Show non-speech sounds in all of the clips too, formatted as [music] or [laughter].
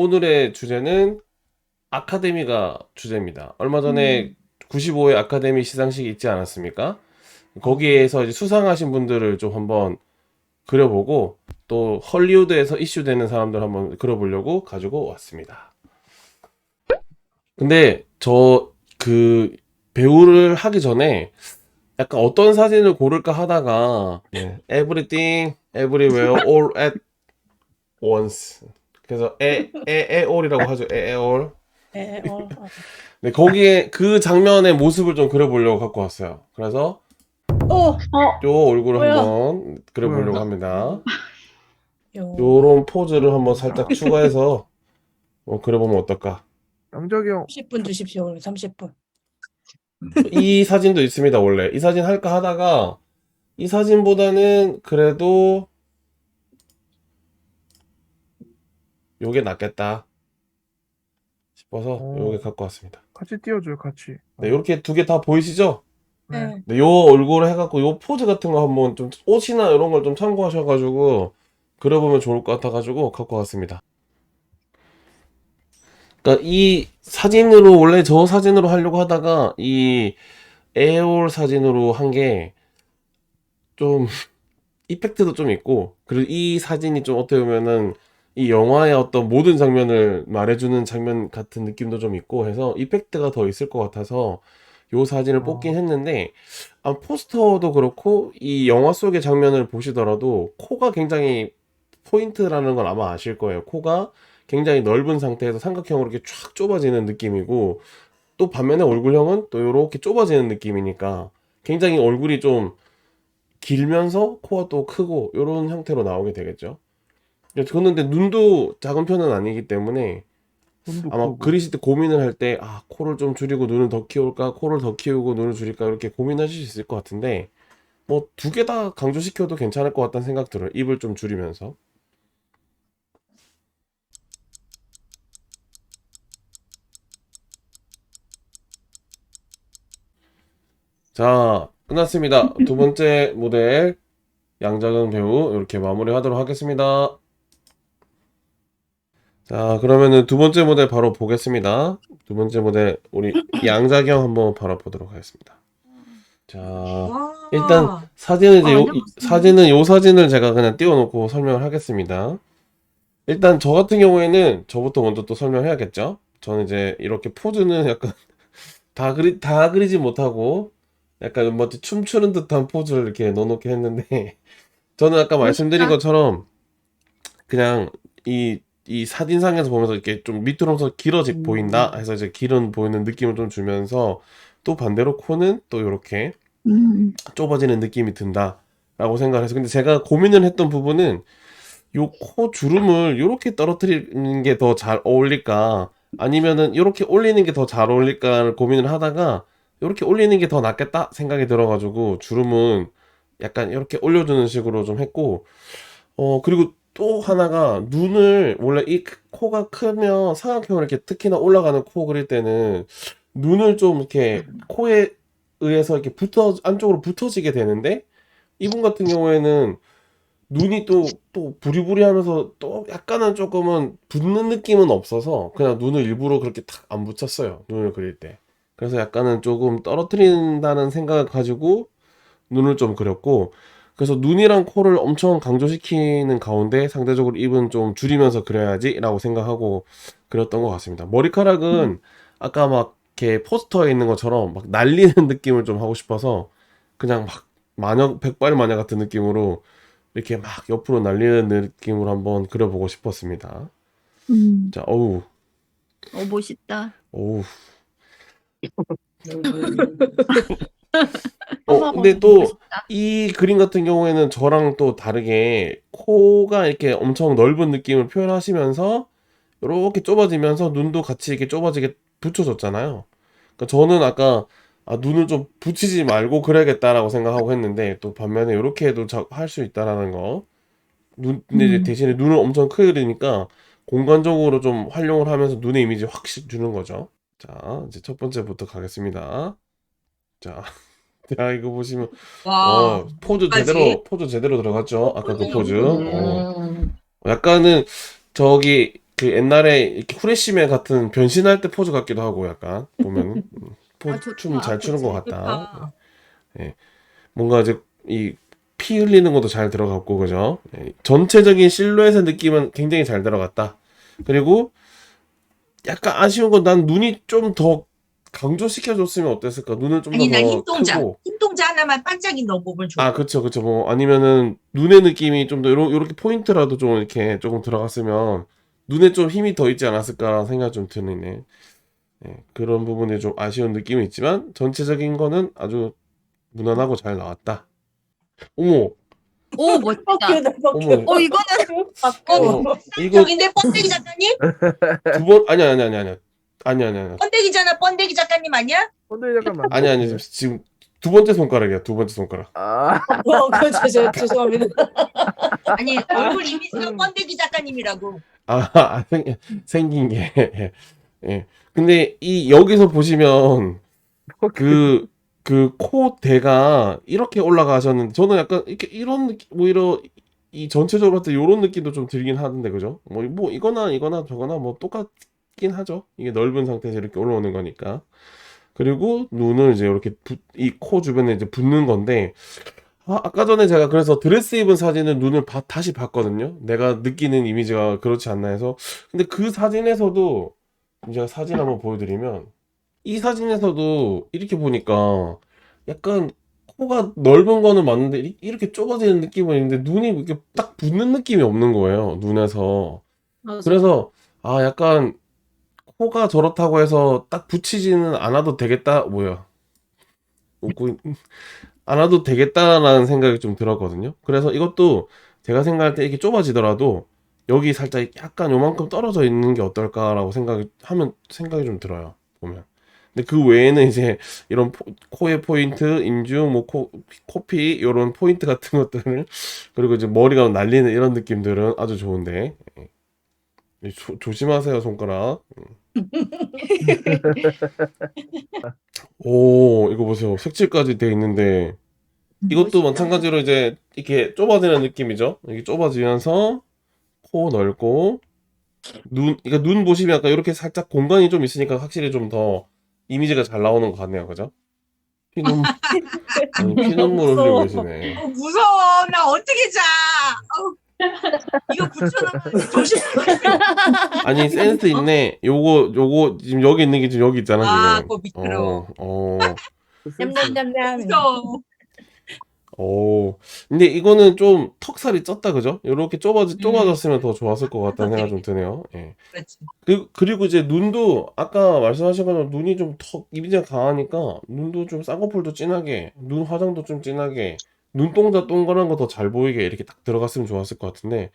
오늘의 주제는 아카데미가 주제입니다. 얼마 전에 95회 아카데미 시상식이 있지 않았습니까? 거기에서 이제 수상하신 분들을 좀 한번 그려보고 또 헐리우드에서 이슈되는 사람들 한번 그려보려고 가지고 왔습니다. 근데 저 그 배우를 하기 전에 약간 어떤 사진을 고를까 하다가 네, everything, everywhere, all at once. 그래서 에, 에, 에올이라고 하죠. 에, 에올. 네, 어, 어. 네, 거기에 그 장면의 모습을 좀 그려보려고 갖고 왔어요. 그래서 어, 요 얼굴을 뭐야? 한번 그려보려고 합니다. 요. 요런 포즈를 한번 살짝 추가해서 어, 그려보면 어떨까? 양작이 형 30분 주십시오. 그럼 30분. 이 사진도 있습니다, 원래. 이 사진 할까 하다가 이 사진보다는 그래도 요게 낫겠다 싶어서 오. 요게 갖고 왔습니다. 같이 띄워줘요 같이 네, 요렇게 두 개 다 보이시죠? 네. 네, 요 얼굴을 해갖고 요 포즈 같은 거 한번 좀 옷이나 이런 걸 좀 참고하셔가지고 그려보면 좋을 것 같아가지고 갖고 왔습니다. 그러니까 이 사진으로 원래 저 사진으로 하려고 하다가 이 에어올 사진으로 한 게 좀 [laughs] 이펙트도 좀 있고 그리고 이 사진이 좀 어떻게 보면은 이 영화의 어떤 모든 장면을 말해주는 장면 같은 느낌도 좀 있고 해서 이펙트가 더 있을 것 같아서 요 사진을 뽑긴 어. 했는데 아, 포스터도 그렇고 이 영화 속의 장면을 보시더라도 코가 굉장히 포인트라는 걸 아마 아실 거예요. 코가 굉장히 넓은 상태에서 삼각형으로 이렇게 쫙 좁아지는 느낌이고 또 반면에 얼굴형은 또 이렇게 좁아지는 느낌이니까 굉장히 얼굴이 좀 길면서 코가 또 크고 이런 형태로 나오게 되겠죠. 그런데 눈도 작은 편은 아니기 때문에 아마 크고. 그리실 때 고민을 할 때, 아, 코를 좀 줄이고 눈을 더 키울까, 코를 더 키우고 눈을 줄일까, 이렇게 고민하실 수 있을 것 같은데, 뭐, 두 개 다 강조시켜도 괜찮을 것 같다는 생각 들어요. 입을 좀 줄이면서. 자, 끝났습니다. 두 번째 모델, 양자근 배우, 이렇게 마무리 하도록 하겠습니다. 자, 그러면은 두 번째 모델 바로 보겠습니다. 두 번째 모델 우리 [clears throat] 양자경 한번 바로 보도록 하겠습니다. 자, 와. 일단 사진은 이제 요, 맞습니다. 사진은 요 사진을 제가 그냥 띄워놓고 설명을 하겠습니다. 일단 저 같은 경우에는 저부터 먼저 또 설명해야겠죠? 저는 이제 이렇게 포즈는 약간 [laughs] 다 그리 다 그리지 못하고 약간 뭐 춤추는 듯한 포즈를 이렇게 넣어놓긴 했는데 [laughs] 저는 아까 말씀드린 것처럼 그냥 이 이 사진상에서 보면서 이렇게 좀 밑으로 서 길어지 음. 보인다 해서 이제 길은 보이는 느낌을 좀 주면서 또 반대로 코는 또 이렇게 음, 좁아지는 느낌이 든다라고 생각을 해서 근데 제가 고민을 했던 부분은 요 코 주름을 요렇게 떨어뜨리는 게 더 잘 어울릴까 아니면은 요렇게 올리는 게 더 잘 어울릴까를 고민을 하다가 요렇게 올리는 게 더 낫겠다 생각이 들어가지고 주름은 약간 이렇게 올려주는 식으로 좀 했고 어 그리고 또 하나가 눈을 원래 이 코가 크면 삼각형을 이렇게 특히나 올라가는 코 그릴 때는 눈을 좀 이렇게 코에 의해서 이렇게 붙어 안쪽으로 붙어지게 되는데 이분 같은 경우에는 눈이 또 또 부리부리하면서 또 약간은 조금은 붙는 느낌은 없어서 그냥 눈을 일부러 그렇게 탁 안 붙였어요 눈을 그릴 때. 그래서 약간은 조금 떨어뜨린다는 생각을 가지고 눈을 좀 그렸고 그래서 눈이랑 코를 엄청 강조시키는 가운데 상대적으로 입은 좀 줄이면서 그려야지라고 생각하고 그렸던 것 같습니다 머리카락은 아까 막 이렇게 포스터에 있는 것처럼 막 날리는 [laughs] 느낌을 좀 하고 싶어서 그냥 막 마녀 백발 마녀 같은 느낌으로 이렇게 막 옆으로 날리는 느낌으로 한번 그려보고 싶었습니다. 음. 자, 어우, 어, 멋있다. 어우. [laughs] 어, 어, 근데 또. 이 그림 같은 경우에는 저랑 또 다르게 코가 이렇게 엄청 넓은 느낌을 표현하시면서 이렇게 좁아지면서 눈도 같이 이렇게 좁아지게 붙여줬잖아요. 그러니까 저는 아까 아, 눈을 좀 붙이지 말고 그래야겠다라고 생각하고 했는데 또 반면에 이렇게 해도 할 수 있다라는 거. 눈, 근데 이제 음. 대신에 눈을 엄청 크게 그리니까 공간적으로 좀 활용을 하면서 눈의 이미지 확실히 주는 거죠. 자, 이제 첫 번째부터 가겠습니다. 자, [laughs] 자 이거 보시면 와. 어, 포즈 뭐지? 제대로 포즈 제대로 들어갔죠? 아까 그 포즈. 어. 음. 약간은 저기 그 옛날에 이렇게 후레쉬맨 같은 변신할 때 포즈 같기도 하고 약간 보면 [laughs] 아, 좋다. 춤잘 추는 것 같다. 좋다. 뭔가 이제 이 피 흘리는 것도 잘 들어갔고 그죠? 예, 전체적인 실루엣의 느낌은 굉장히 잘 들어갔다. 그리고 약간 아쉬운 건 난 눈이 좀 더 강조시켜줬으면 어땠을까? 눈을 좀 아니 나더 흰동자 크고. 흰동자 하나만 반짝이 넣어보면 좋아 아, 그쵸, 그쵸. 뭐, 아니면은, 눈의 느낌이 좀 더, 요런, 요렇게 포인트라도 좀 이렇게 조금 들어갔으면, 눈에 좀 힘이 더 있지 않았을까라는 생각이 좀 드네. 예, 그런 부분에 좀 아쉬운 느낌이 있지만, 전체적인 거는 아주 무난하고 잘 나왔다. 어머, 오 멋지다. 바뀌다 어머. 어 이거는 바뀌어. 어, 이거 저긴데 번데기 작가님? 두 번, 아니, 아니, 아니, 아니. 아니, 아니, 아니. 번데기잖아 번데기 작가님 아니야? 근데 잠깐만. 아니, 아니, 지금, 지금 두 번째 손가락이야, 두 번째 손가락. 아, 어, 그, 죄송, [laughs] 죄송합니다. 아니 얼굴 이미지가 번데기 작가님이라고 아, 아, 생, 생긴 게. 예. [laughs] 예. 근데 이, 여기서 보시면, 그, 그, 코 대가 이렇게 올라가셨는데, 저는 약간, 이렇게, 이런 느낌, 오히려, 이 전체적으로 봤을 때 이런 느낌도 좀 들긴 하던데, 그죠? 뭐, 뭐, 이거나, 이거나, 저거나, 뭐, 똑같 긴 하죠. 이게 넓은 상태에서 이렇게 올라오는 거니까. 그리고 눈을 이제 이렇게, 이 코 주변에 이제 붙는 건데, 아, 아까 전에 제가 그래서 드레스 입은 사진은 눈을 봐- 다시 봤거든요. 내가 느끼는 이미지가 그렇지 않나 해서. 근데 그 사진에서도, 제가 사진 한번 보여드리면, 이 사진에서도 이렇게 보니까 약간 코가 넓은 거는 맞는데 이- 이렇게 좁아지는 느낌은 있는데 눈이 이렇게 딱 붙는 느낌이 없는 거예요. 눈에서. 그래서 아 약간 코가 저렇다고 해서 딱 붙이지는 않아도 되겠다. 뭐야? 웃고 있- [laughs] 않아도 되겠다라는 생각이 좀 들었거든요. 그래서 이것도 제가 생각할 때 이렇게 좁아지더라도 여기 살짝 약간 요만큼 떨어져 있는 게 어떨까라고 생각이 하면 생각이 좀 들어요. 보면. 근데 그 외에는 이제 이런 포- 코의 포인트, 인중, 뭐 코, 코피 이런 포인트 같은 것들을 [laughs] 그리고 이제 머리가 날리는 이런 느낌들은 아주 좋은데 예. 조, 조심하세요 손가락. 음. [laughs] 오 이거 보세요 색칠까지 돼 있는데 이것도 마찬가지로 이제 이렇게 좁아지는 느낌이죠. 이게 좁아지면서 코 넓고 눈, 그러니까 눈 보시면 약간 이렇게 살짝 공간이 좀 있으니까 확실히 좀 더 이미지가 잘 나오는 것 같네요, 그죠? 피눈, [laughs] 아니, 피눈물 흘리고 계시네. 어, 무서워 나 어떻게 자 어우, 이거 붙여놓으면 조심해 [laughs] 아니 센스 있네. 요거 요거 지금 여기 있는 게 지금 여기 있잖아 아 지금. 그거 미끄러워 어, 어, 냠냠냠냠. 무서워 어. 근데 이거는 좀 턱살이 쪘다, 그죠? 요렇게 좁아지 음. 좁아졌으면 더 좋았을 것 같다는 생각 좀 드네요. 예. 그렇지 그, 그리고 이제 눈도 아까 말씀하신 것처럼 눈이 좀 턱 이미지가 강하니까 눈도 좀 쌍꺼풀도 진하게 눈 화장도 좀 진하게 눈동자 동그란 거 더 잘 보이게 이렇게 딱 들어갔으면 좋았을 것 같은데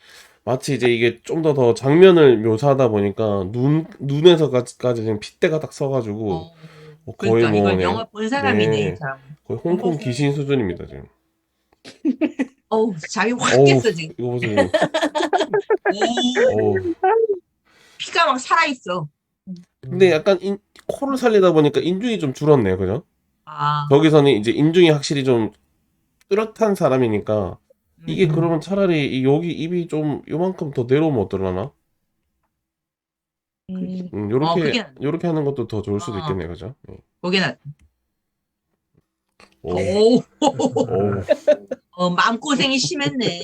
마치 이제 이게 좀 더 더 장면을 묘사하다 보니까 눈 눈에서까지 지금 핏대가 딱 서가지고 어, 뭐 거의 그러니까 뭐 이건 네, 영화 본 사람이네 네. 이 사람 거의 홍콩 귀신 수준입니다 지금. [laughs] 어우 잠이 확 어우. 깼어 지금 이거 보세요. 오, 어우. 피가 막 살아 있어 근데 약간 인- 코를 살리다 보니까 인중이 좀 줄었네요, 그죠? 아 거기서는 이제 인중이 확실히 좀 뚜렷한 사람이니까 이게 음. 그러면 차라리 이 여기 입이 좀 요만큼 더 내려오면 어떠려나? 음, 음, 어, 요렇게 그게 낫- 요렇게 하는 것도 더 좋을 수도 어. 있겠네요, 그죠? 예. 거기는 오, 오, 오, 어, 마음고생이 심했네.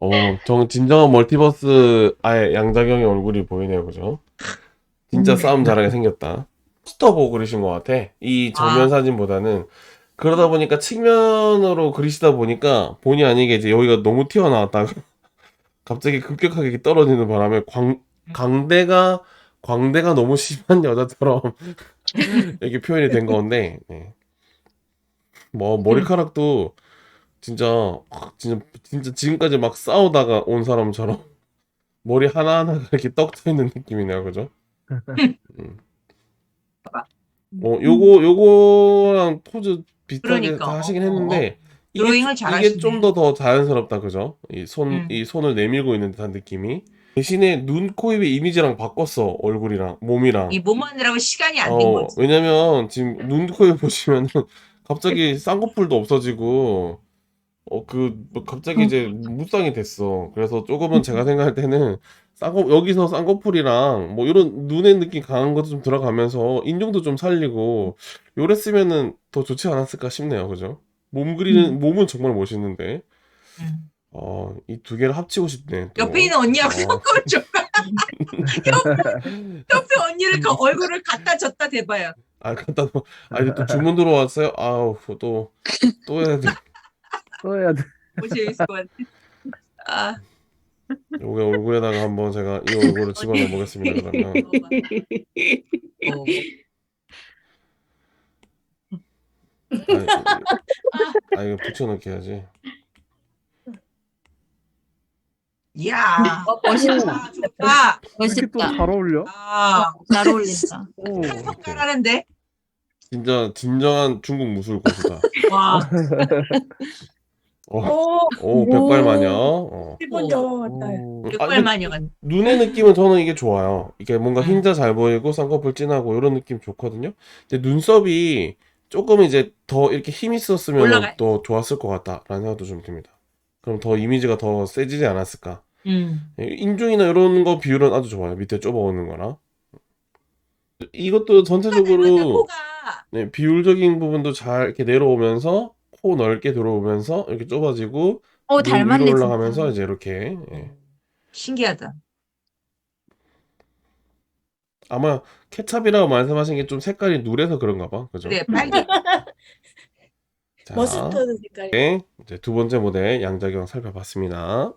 어, 정 진정한 멀티버스 아예 양자경의 얼굴이 보이네요, 그죠? 진짜 음. 싸움 잘하게 생겼다. 포스터 보고 그리신 것 같아. 이 정면 아. 사진보다는 그러다 보니까 측면으로 그리시다 보니까 본의 아니게 이제 여기가 너무 튀어나왔다가 [laughs] 갑자기 급격하게 이렇게 떨어지는 바람에 광, 광대가 광대가 너무 심한 여자처럼 [laughs] 이렇게 표현이 된 건데 네. 뭐 머리카락도 진짜 진짜 진짜 지금까지 막 싸우다가 온 사람처럼 [laughs] 머리 하나 하나가 이렇게 떡쳐 있는 느낌이네요, 그죠? 음. 어, 요거 요거랑 포즈 비슷하게 그러니까. 다 하시긴 어, 어, 했는데 이게, 드로잉을 이게 잘하시네. 좀 더 더 자연스럽다, 그죠? 이 손, 음. 이 손을 내밀고 있는 듯한 느낌이. 대신에 눈, 코, 입의 이미지랑 바꿨어, 얼굴이랑, 몸이랑. 이 몸하느라고 시간이 안 된 어, 거지. 왜냐면 지금 눈, 코, 입 보시면은 [laughs] 갑자기 쌍꺼풀도 없어지고 어, 그, 뭐 갑자기 이제 무쌍이 됐어. 그래서 조금은 제가 생각할 때는 쌍꺼, 여기서 쌍꺼풀이랑 뭐 이런 눈의 느낌 강한 것도 좀 들어가면서 인중도 좀 살리고 요랬으면은 더 좋지 않았을까 싶네요. 그죠? 몸 그리는, 몸은 정말 멋있는데, 음. 어, 이 두 개를 합치고 싶네. 또. 옆에 있는 언니하고 어. 섞어줘. [laughs] 옆에 언니를 그 얼굴을 갖다 줬다 대봐요. 아, 갖다 놓, 아, 이제 또 주문 들어왔어요? 아우, 또, 또 해야 돼. [laughs] 써야 돼. 뭐 재밌을 것 같아. 아, 요게 얼굴에다가 한번 제가 이 얼굴을 집어넣어 보겠습니다. 그러면. 어. 아, 아, 이거 붙여넣기 해야지. 이야, 어, 멋있다. 아, 좋다. 이렇게 또 멋있다. 잘 어울려? 아, 잘 어울린다. 오. 색깔하는데. 진짜 진정한 중국 무술 고수다. 와, [laughs] 어, 오, 오, 백발 마녀. 어. 일본 영화 같다. 오. 아, 백발마녀가. 눈의 느낌은 저는 이게 좋아요. 이게 뭔가 흰자 잘 보이고 쌍꺼풀 진하고 이런 느낌 좋거든요. 근데 눈썹이 조금 이제 더 이렇게 힘 있었으면 올라가- 더 좋았을 것 같다라는 생각도 좀 듭니다. 그럼 더 이미지가 더 세지지 않았을까? 음. 인중이나 이런 거 비율은 아주 좋아요. 밑에 좁아오는 거나. 이것도 전체적으로 코가 네, 비율적인 부분도 잘 이렇게 내려오면서 코 넓게 들어오면서 이렇게 좁아지고 어, 눈 닮았네, 위로 진짜. 올라가면서 이제 이렇게 예. 신기하다. 아마 케찹이라고 말씀하신 게 좀 색깔이 누래서 그런가 봐. 그죠? 그래, 빨개. [laughs] 자, 머스터드 색깔이. 네, 이제 두 번째 모델 양자경 살펴봤습니다.